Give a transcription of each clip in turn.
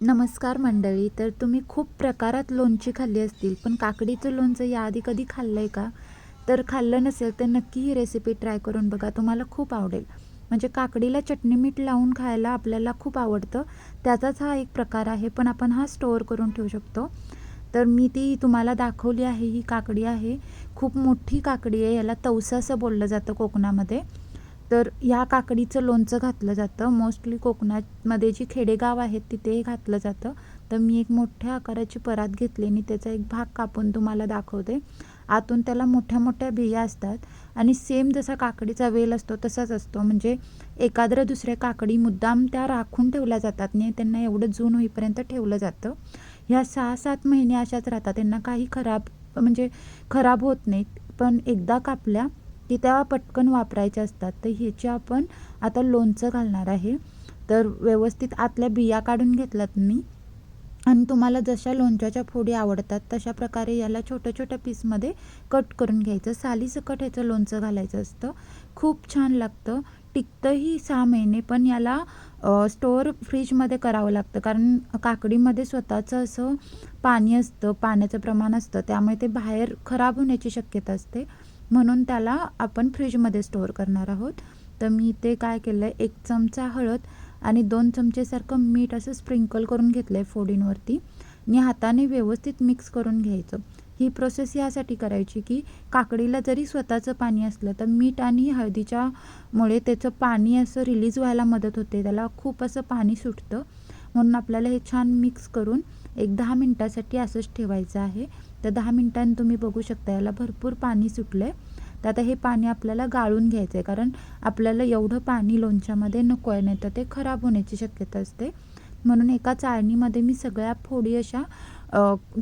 नमस्कार मंडळी तर तुम्ही खूप प्रकारात लोणची खाल्ली असतील पण काकडीचं लोणचं याआधी कधी खाल्लं आहे का? तर खाल्लं नसेल तर नक्की ही रेसिपी ट्राय करून बघा तुम्हाला खूप आवडेल. म्हणजे काकडीला चटणी मीठ लावून खायला आपल्याला खूप आवडतं. त्याचाच हा एक प्रकार आहे पण आपण हा स्टोअर करून ठेवू शकतो. तर मी ती तुम्हाला दाखवली आहे ही काकडी आहे. खूप मोठी काकडी आहे याला तवसा असं बोललं जातं कोकणामध्ये. तर ह्या काकडीचं लोणचं घातलं जातं. मोस्टली कोकणामध्ये जी खेडेगाव आहेत तिथे हे घातलं जातं. तर मी एक मोठ्या आकाराची परात घेतली आणि त्याचा एक भाग कापून तुम्हाला दाखवते. आतून त्याला मोठ्या मोठ्या बिया असतात आणि सेम जसा काकडीचा वेल असतो तसाच असतो. म्हणजे एकाद्र दुसऱ्या काकडी मुद्दाम त्या राखून ठेवल्या जातात नाही त्यांना एवढं जून होईपर्यंत ठेवलं जातं. ह्या सहा सात महिने अशाच राहतात. त्यांना काही खराब म्हणजे खराब होत नाहीत. पण एकदा कापल्या त्या पटकन वापरायच्या असतात. तर ह्याचे आपण आता लोणचं घालणार आहे. तर व्यवस्थित आतल्या बिया काढून घेतल्यात मी. आणि तुम्हाला जशा लोणच्याच्या फोडी आवडतात तशा प्रकारे याला छोट्या छोट्या पीसमध्ये कट करून घ्यायचं. सालीसकट ह्याचं लोणचं घालायचं असतं. खूप छान लागतं. टिकतंही सहा महिने पण याला स्टोअर फ्रीजमध्ये करावं लागतं. कारण काकडीमध्ये स्वतःचं असं पाणी असतं पाण्याचं प्रमाण असतं. त्यामुळे ते बाहेर खराब होण्याची शक्यता असते. म्हणून त्याला आपण फ्रीजमध्ये स्टोअर करणार आहोत. तर मी इथे काय केलं आहे एक चमचा हळद आणि दोन चमचेसारखं मीठ असं स्प्रिंकल करून घेतलं आहे फोडींवरती. आणि हाताने व्यवस्थित मिक्स करून घ्यायचं. ही प्रोसेस यासाठी करायची की काकडीला जरी स्वतःचं पाणी असलं तर मीठ आणि हळदीच्या मुळे त्याचं पाणी असं रिलीज व्हायला मदत होते. त्याला खूप असं पाणी सुटतं. म्हणून आपल्याला हे छान मिक्स करून एक दहा मिनटासाठी असंच ठेवायचं आहे. तर दहा मिनटांनी तुम्ही बघू शकता याला भरपूर पाणी सुटलं आहे तर आता हे पाणी आपल्याला गाळून घ्यायचं आहे कारण आपल्याला एवढं पाणी लोणच्यामध्ये नको आहे नाही तर ते खराब होण्याची शक्यता असते. म्हणून एका चाळणीमध्ये मी सगळ्या फोडी अशा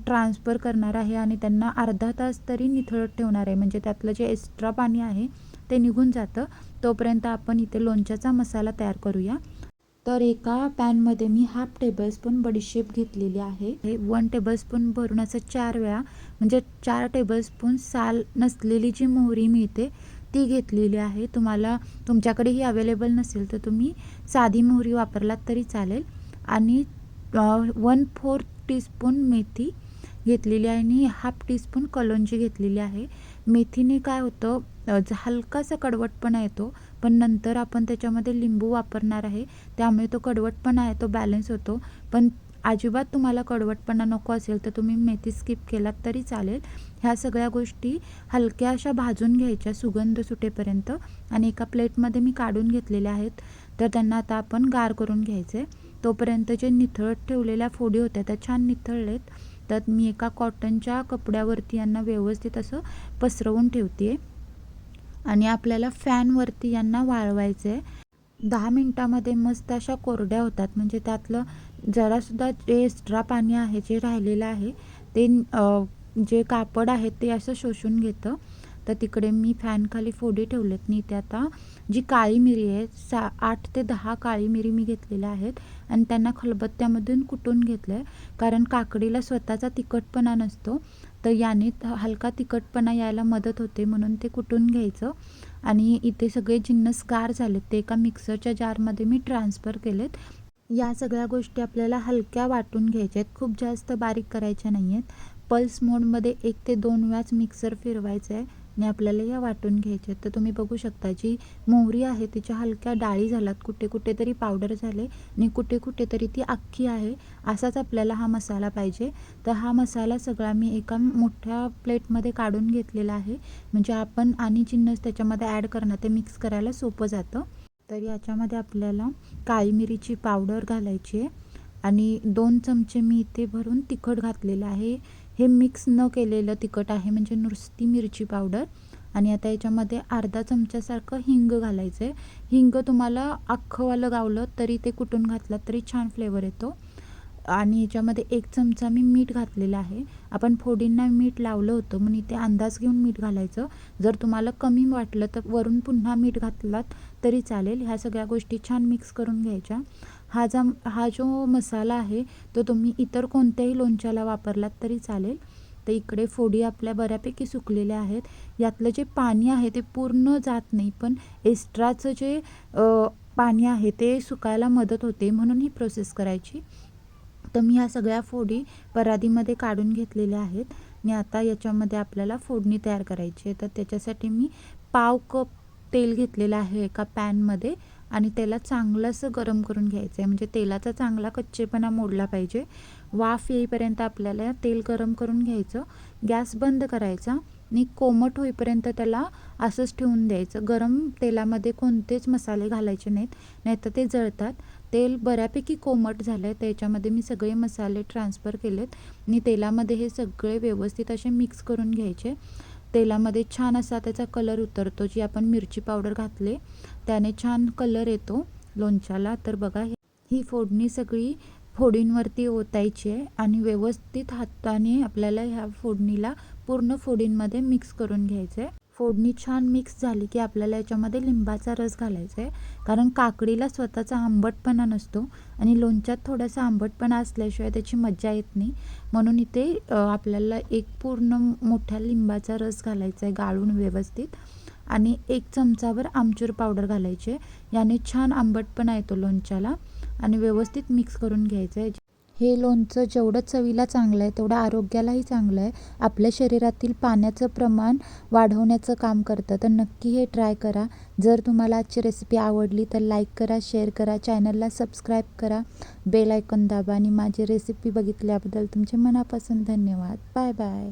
ट्रान्सफर करणार आहे आणि त्यांना अर्धा तास तरी निथळत ठेवणार आहे. म्हणजे त्यातलं जे एक्स्ट्रा पाणी आहे ते निघून जातं. तोपर्यंत आपण इथे लोणच्याचा मसाला तयार करूया. तर एका पॅनमध्ये मी हाफ टेबलस्पून बडीशेप घेतलेली आहे. हे वन टेबलस्पून भरून असं चार वेळा म्हणजे चार टेबलस्पून साल नसलेली जी मोहरी मिळते ती घेतलेली आहे. तुम्हाला तुमच्याकडे ही अवेलेबल नसेल तर तुम्ही साधी मोहरी वापरलात तरी चालेल. आणि वन फोर्थ टीस्पून मेथी घेतलेली आहे आणि हाफ टीस्पून कलोंजी घेतलेली आहे. मेथीने काय होतं हलकासा कडवटपणा येतो पण नंतर आपण त्याच्यामध्ये लिंबू वापरणार आहे त्यामुळे तो कडवटपणा आहे तो बॅलन्स होतो. पण अजिबात तुम्हाला कडवटपणा नको असेल तर तुम्ही मेथी स्किप केलात तरी चालेल. ह्या सगळ्या गोष्टी हलक्या अशा भाजून घ्यायच्या सुगंध सुटेपर्यंत. आणि एका प्लेटमध्ये मी काढून घेतलेल्या आहेत तर त्यांना आता आपण गार करून घ्यायचे. तोपर्यंत जे निथळत ठेवलेल्या फोडी होत्या त्या छान निथळलेत. तर मी एका कॉटनच्या कपड्यावरती यांना व्यवस्थित असं पसरवून ठेवते आणि आपल्याला फॅनवरती यांना वाळवायचं आहे दहा मिनटामध्ये मस्त अशा कोरड्या होतात. म्हणजे त्यातलं जरासुद्धा जे एक्स्ट्रा पाणी आहे जे राहिलेलं आहे ते जे कापड आहे ते असं शोषून घेतं. तर तिकडे मी फॅनखाली फोडी ठेवलेत मी ते आता. जी काळी मिरी आहे सा आठ ते दहा काळी मिरी मी घेतलेल्या आहेत. आणि त्यांना खलबत्त्यामधून कुटून घेतलं आहे कारण काकडीला स्वतःचा तिखटपणा नसतो. तर याने हलका तिखटपणा यायला मदत होते म्हणून ते कुटून घ्यायचं. आणि इथे सगळे जिन्नस गार झालेत. ते एका मिक्सरच्या जारमध्ये मी ट्रान्सफर केलेत. या सगळ्या गोष्टी आपल्याला हलक्या वाटून घ्यायच्या आहेत. खूप जास्त बारीक करायच्या नाही आहेत पल्स मोडमध्ये एक ते दोन वेळाच मिक्सर फिरवायचं आहे आणि आपल्याला या वाटून घ्यायच्या आहेत. तर तुम्ही बघू शकता जी मोहरी आहे तिच्या हलक्या डाळी झाल्यात. कुठे कुठेतरी पावडर झाले आणि कुठे कुठेतरी ती अख्खी आहे. असाच आपल्याला हा मसाला पाहिजे. तर हा मसाला सगळा मी एका मोठ्या प्लेटमध्ये काढून घेतलेला आहे. म्हणजे आपण आणि जिन्नस त्याच्यामध्ये ॲड करणं ते मिक्स करायला सोपं जातं. तर याच्यामध्ये आपल्याला काळी मिरीची पावडर घालायची आहे. आणि दोन चमचे मी इथे भरून तिखट घातलेलं आहे. हे मिक्स न केलेलं तिखट आहे म्हणजे नुसती मिरची पावडर आणि आता याच्यामध्ये अर्धा चमच्यासारखं हिंग घालायचं आहे हिंग तुम्हाला अख्खंवालं गावलं तरी ते कुटून घातलं तरी छान फ्लेवर येतो. आणि याच्यामध्ये एक चमचा मी मीठ घातलेलं आहे. आपण फोडींना मीठ लावलं होतं म्हणून इथे अंदाज घेऊन मीठ घालायचं. जर तुम्हाला कमी वाटलं तर वरून पुन्हा मीठ घातलात तरी चालेल. ह्या सगळ्या गोष्टी छान मिक्स करून घ्यायच्या. हा जा हा जो मसाला आहे तो तुम्ही इतर कोणत्याही लोणच्याला वापरलात तरी चालेल. तर इकडे फोडी आपल्या बऱ्यापैकी सुकलेल्या आहेत. यातलं जे पाणी आहे ते पूर्ण जात नाही पण एक्स्ट्राचं जे पाणी आहे ते सुकायला मदत होते म्हणून ही प्रोसेस करायची. तर मी ह्या सगळ्या फोडी परादीमध्ये काढून घेतलेल्या आहेत. आणि आता याच्यामध्ये आपल्याला फोडणी तयार करायची आहे. तर त्याच्यासाठी मी पाव कप तेल घेतलेलं आहे एका पॅनमध्ये. आणि त्याला चांगलं असं गरम करून घ्यायचं आहे म्हणजे तेलाचा चांगला कच्चेपणा मोडला पाहिजे. वाफ येईपर्यंत आपल्याला तेल गरम करून घ्यायचं. गॅस बंद करायचा आणि कोमट होईपर्यंत त्याला असंच ठेवून द्यायचं. गरम तेलामध्ये कोणतेच मसाले घालायचे नाहीत. नाहीतर ते जळतात. तेल बऱ्यापैकी कोमट झालं आहे त्याच्यामध्ये मी सगळे मसाले ट्रान्सफर केलेत. आणि तेलामध्ये हे सगळे व्यवस्थित असे मिक्स करून घ्यायचे. तेलामध्ये छान असा त्याचा कलर उतरतो जी आपण मिरची पावडर घातले त्याने छान कलर येतो लोणच्याला. तर बघा ही फोडणी सगळी फोडींवरती ओतायची आहे आणि व्यवस्थित हाताने आपल्याला ह्या फोडणीला पूर्ण फोडींमध्ये मिक्स करून घ्यायचं आहे फोडणी छान मिक्स झाली की आपल्याला याच्यामध्ये लिंबाचा रस घालायचा आहे. कारण काकडीला स्वतःचा आंबटपणा नसतो आणि लोणच्यात थोडासा आंबटपणा असल्याशिवाय त्याची मज्जा येत नाही. म्हणून इथे आपल्याला एक पूर्ण मोठ्या लिंबाचा रस घालायचा आहे गाळून व्यवस्थित. आणि एक चमचाभर आमचूर पावडर घालायची. आहे याने छान आंबटपणा येतो लोणच्याला. आणि व्यवस्थित मिक्स करून घ्यायचं आहे. हे लोणचं जेवढं चवीला चांगलं आहे तेवढं आरोग्यालाही चांगलं आहे. आपल्या शरीरातील पाण्याचं प्रमाण वाढवण्याचं काम करतं. तर नक्की हे ट्राय करा. जर तुम्हाला आजची रेसिपी आवडली तर लाईक करा शेअर करा चॅनलला सबस्क्राईब करा. बेल आयकॉन दाबा आणि माझी रेसिपी बघितल्याबद्दल तुमचे मनापासून धन्यवाद. Bye bye